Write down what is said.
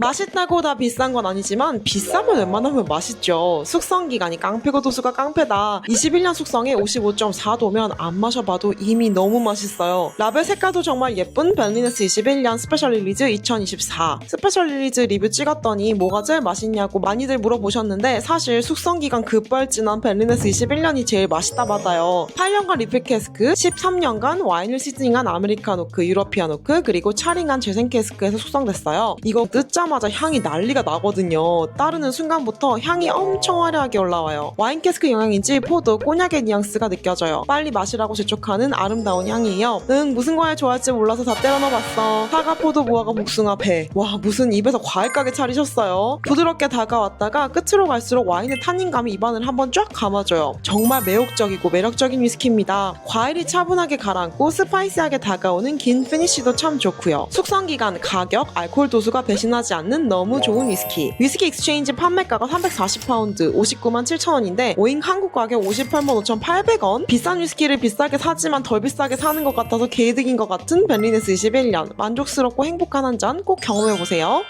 맛있다고 다 비싼 건 아니지만 비싸면 웬만하면 맛있죠. 숙성 기간이 깡패고 도수가 깡패다. 21년 숙성에 55.4도면 안 마셔봐도 이미 너무 맛있어요. 라벨 색깔도 정말 예쁜 벨리네스 21년 스페셜 릴리즈 2024. 스페셜 릴리즈 리뷰 찍었더니 뭐가 제일 맛있냐고 많이들 물어보셨는데 사실 숙성 기간 급발진한 벨리네스 21년이 제일 맛있다 받아요. 8년간 리필 캐스크, 13년간 와인을 시즈닝한 아메리카노크, 유러피아노크, 그리고 차링한 재생 캐스크에서 숙성됐어요. 이거 뜯자마자 향이 난리가 나거든요. 따르는 순간부터 향이 엄청 화려하게 올라와요. 와인 캐스크 영향인지 포도, 꼬냑의 뉘앙스가 느껴져요. 빨리 마시라고 재촉하는 아름다운 향이에요. 응, 무슨 과일 좋아할지 몰라서 다 때려 넣어봤어. 사과, 포도, 무화과, 복숭아, 배. 와, 무슨 입에서 과일 가게 차리셨어요. 부드럽게 다가왔다가 끝으로 갈수록 와인의 탄닌감이 입안을 한번 쫙 감아줘요. 정말 매혹적이고 매력적인 위스키입니다. 과일이 차분하게 가라앉고 스파이시하게 다가오는 긴 피니쉬도 참 좋고요. 숙성 기간, 가격, 알코올 도수가 배신하지 않는 너무 좋은 위스키. 위스키 익스체인지 판매가가 340파운드, 59만 7천원인데 오잉 한국 가격 58만 5,800원? 비싼 위스키를 비싸게 사지만 덜 비싸게 사는 것 같아서 개이득인 것 같은 벨리네스 21년. 만족스럽고 행복한 한 잔 꼭 경험해보세요.